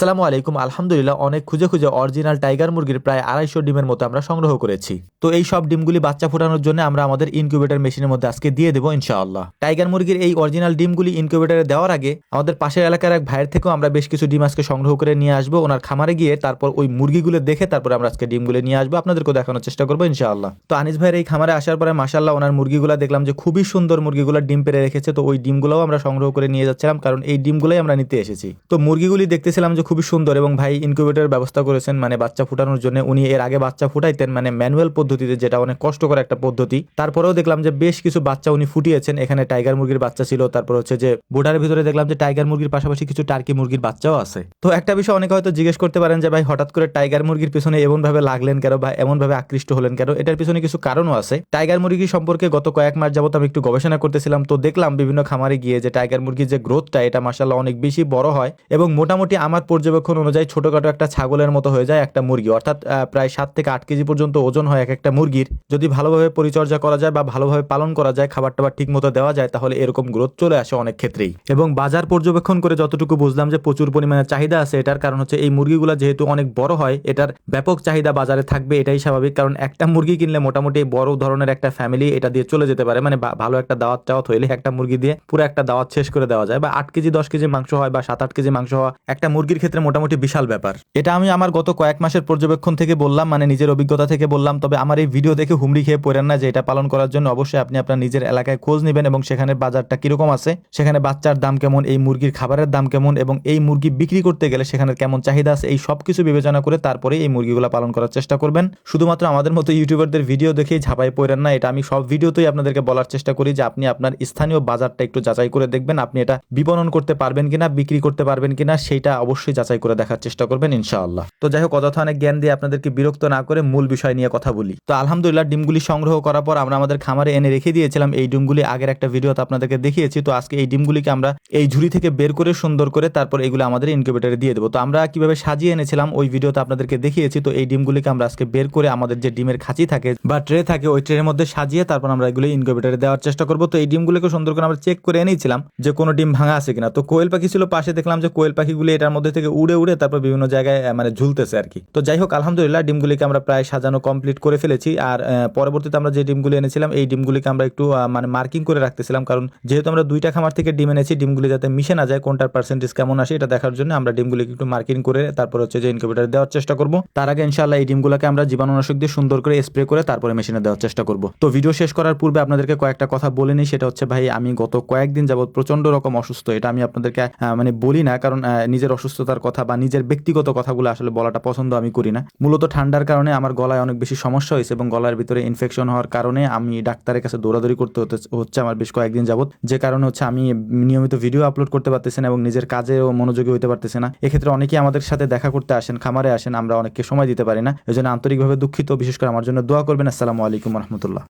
আসসালামু আলাইকুম, আলহামদুলিল্লাহ অনেক খুঁজে খুঁজে অরিজিনাল টাইগার মুরগির প্রায় আড়াইশো ডিমের মতো আমরা সংগ্রহ করেছি। তো এই সব ডিমগুলি বাচ্চা ফোটানোর জন্য আমরা আমাদের ইনকিউবেটর মেশিনের মধ্যে আজকে দিয়ে দেবো ইনশাআল্লাহ। টাইগার মুরগির এই অরিজিনাল ডিমগুলি ইনকিউবেটরে দেওয়ার আগে আমাদের পাশের এলাকার এক ভাইয়ের থেকেও আমরা বেশ কিছু ডিম আজকে সংগ্রহ করে নিয়ে আসব। ওনার খামারে গিয়ে তারপর ওই মুরগিগুলো দেখে তারপর আমরা আজকে ডিমগুলো নিয়ে আসব। আপনাদেরকেও দেখানোর চেষ্টা করব ইনশাআল্লাহ। তো আনিস ভাইয়ের এই খামারে আসার পরে মাসাল্লাহ ওনার মুরগিগুলো দেখলাম যে খুবই সুন্দর মুরগিগুলো ডিম পেরে রেখেছে। তো ওই ডিমগুলোও আমরা সংগ্রহ করে নিয়ে যাচ্ছিলাম, কারণ এই ডিমগুলোই আমরা নিতে এসেছি। তো মুরগিগুলি দেখতেছিলাম যে খুবই সুন্দর এবং ভাই ইনকিউবেটর ব্যবস্থা করেছেন মানে বাচ্চা ফুটানোর জন্য। উনি এর আগে বাচ্চা ফুটাইতেন মানে ম্যানুয়াল পদ্ধতিতে, যেটা অনেক কষ্টকর একটা পদ্ধতি। তারপরেও দেখলাম যে বেশ কিছু বাচ্চা উনি ফুটিয়েছেন। এখানে টাইগার মুরগির বাচ্চা ছিল, তারপর হচ্ছে যে বোর্ডারের ভিতরে দেখলাম যে টাইগার মুরগির পাশাপাশি কিছু টার্কি মুরগির বাচ্চাও আছে। তো একটা বিষয় অনেকে হয়তো জিজ্ঞেস করতে পারেন যে, ভাই, হঠাৎ করে টাইগার মুরগির পিছনে এমন ভাবে লাগলেন কেন বা এমন ভাবে আকৃষ্ট হলেন কেন? এটার পিছনে কিছু কারণও আছে। টাইগার মুরগি সম্পর্কে গত কয়েক মাস যাবত আমি একটু গবেষণা করতেছিলাম। তো দেখলাম বিভিন্ন খামারে গিয়ে যে টাইগার মুরগির যে গ্রোথটা এটা মাসাল্লাহ অনেক বেশি বড় হয়। এবং মোটামুটি আমার পর্যবেক্ষণ অনুযায়ী ছোটখাটো একটা ছাগলের মতো হয়ে যায় একটা মুরগি। অর্থাৎ প্রায় সাত থেকে আট কেজি পর্যন্ত ওজন হয় এক একটা মুরগির। যদি ভালোভাবে পরিচর্যা করা যায় বা ভালোভাবে পালন করা যায় খাবার টাবার ঠিক মতো দেওয়া যায়, তাহলে এরকম গ্রোথ চলে আসে অনেক ক্ষেত্রেই। এবং বাজার পর্যবেক্ষণ করে যতটুকু বুঝলাম যে প্রচুর পরিমাণে চাহিদা আছে, এটার কারণ হচ্ছে এই মুরগিগুলো যেহেতু অনেক বড় হয়, এটার ব্যাপক চাহিদা বাজারে থাকবে, এটাই স্বাভাবিক। কারণ একটা মুরগি কিনলে মোটামুটি বড় ধরনের একটা ফ্যামিলি এটা দিয়ে চলে যেতে পারে। মানে ভালো একটা দাওয়াত টাওয়াত হইলে একটা মুরগি দিয়ে পুরো একটা দাওয়াত শেষ করে দেওয়া যায়। বা আট কেজি, দশ কেজি মাংস হয় বা সাত, আট কেজি মাংস হওয়া একটা মুরগির ক্ষেত্রে মোটামুটি বিশাল ব্যাপার। এটা আমি আমার গত কয়েক মাসের পর্যবেক্ষণ থেকে বললাম মানে নিজের অভিজ্ঞতা থেকে বললাম, তবে আমার এই ভিডিও দেখে হুমড়ি খেয়ে পড়েন না যে এটা পালন করার জন্য অবশ্যই আপনি আপনার নিজের এলাকায় খোঁজ নেবেন এবং সেখানে বাজারটা কীরকম আছে, সেখানে বাচ্চার দাম কেমন, এই মুরগির খাবারের দাম কেমন এবং এই মুরগি বিক্রি করতে গেলে সেখানে কেমন চাহিদা আছে, এই সব কিছু বিবেচনা করে তারপরে এই মুরগিগুলো পালন করার চেষ্টা করবেন। শুধুমাত্র আমাদের মতো ইউটিউবারদের ভিডিও দেখেই ঝাপাই পড়েন না, এটা আমি সব ভিডিওতেই আপনাদেরকে বলার চেষ্টা করি যে আপনি আপনার স্থানীয় বাজারটা একটু যাচাই করে দেখবেন, আপনি এটা বিপণন করতে পারবেন কিনা, বিক্রি করতে পারবেন কিনা, সেটা অবশ্যই যাচাই করে দেখার চেষ্টা করবেন, ইনশাআল্লাহ। তো যাই হোক, অযথা অনেক জ্ঞান দিয়ে আপনাদেরকে বিরক্ত না করে মূল বিষয় নিয়ে কথা বলি। তো আলহামদুলিল্লাহ, ডিমগুলি সংগ্রহ করার পর আমরা আমাদের খামারে এনে রেখে দিয়েছিলাম। এই ডিমগুলি আগের একটা ভিডিওতে আপনাদেরকে দেখিয়েছি। তো আজকে এই ডিমগুলিকে আমরা এই ঝুড়ি থেকে বের করে সুন্দর করে তারপর এগুলো আমাদের ইনকিউবেটরে দিয়ে দেবো। তো আমরা কীভাবে সাজিয়ে এনেছিলাম, ওই ভিডিওতে আপনাদেরকে দেখিয়েছি। তো এই ডিমগুলিকে আমরা আজকে বের করে আমাদের যে ডিমের খাঁচি থাকে বা ট্রে থাকে, ওই ট্রের মধ্যে সাজিয়ে তারপর আমরা এগুলো ইনকিউবেটরে দেওয়ার চেষ্টা করব। তো এই ডিমগুলোকে সুন্দর করে আমরা চেক করে এনেছিলাম যে কোনো ডিম ভাঙা আছে কিনা। তো কোয়েল পাখি ছিল পাশে, দেখলাম যে কোয়েল পাখিগুলি এটার মধ্যে থেকে উড়ে উড়ে তারপর বিভিন্ন জায়গায় মানে ঝুলতেছে আর কি। তো যাই হোক, আলহামদুলিল্লাহ, ডিমগুলিকে আমরা প্রায় সাজানো কমপ্লিট করে ফেলেছি। আর পরবর্তীতে আমরা যে ডিমগুলি এনেছিলাম, এই ডিমগুলিকে আমরা একটু মানে মার্কিং করে রাখতেছিলাম। কারণ যেহেতু আমরা দুইটা খামার থেকে ডিম এনেছি, ডিমগুলি যাতে মিশে না যায়, কোনটার পার্সেন্টেজ কেমন আসে, এটা দেখার জন্য আমরা ডিমগুলিকে একটু মার্কিং করে তারপর হচ্ছে যে ইনকিউবেটার দেওয়ার চেষ্টা করব। তার আগে ইনশাআল্লাহ এই ডিমগুলোকে আমরা জীবাণুনাশক দিয়ে সুন্দর করে স্প্রে করে তারপরে মেশিনে দেওয়ার চেষ্টা করব। তো ভিডিও শেষ করার পূর্বে আপনাদেরকে কয়েকটা কথা বলে নিই। সেটা হচ্ছে, ভাই, আমি গত কয়েকদিন যাবত প্রচণ্ড রকম অসুস্থ। এটা আমি আপনাদেরকে মানে বলি না, কারণ নিজের অসুস্থতার কথা বা নিজের ব্যক্তিগত কথাগুলো আসলে বলাটা পছন্দ আমি করি না। মূলত ঠান্ডার কারণে আমার গলায় অনেক বেশি সমস্যা হয়েছে এবং গলার ভিতরে ইনফেকশন হওয়ার কারণে আমি ডাক্তারের কাছে দৌড়াদৌড়ি করতে হচ্ছে আমার বেশ কয়েকদিন যাবত যে কারণে হচ্ছে আমি নিয়মিত ভিডিও আপলোড করতে পারতেছি না এবং নিজের কাজেও মনোযোগী হতে পারতেছি না। এক্ষেত্রে অনেকেই আমাদের সাথে দেখা করতে আসেন, খামারে আসেন, আমরা অনেককে সময় দিতে পারি না। এই জন্য আন্তরিকভাবে দুঃখিত, বিশেষ করে আমার জন্য দোয়া করবেন। আসসালামু আলাইকুম রহমতুল্লাহ।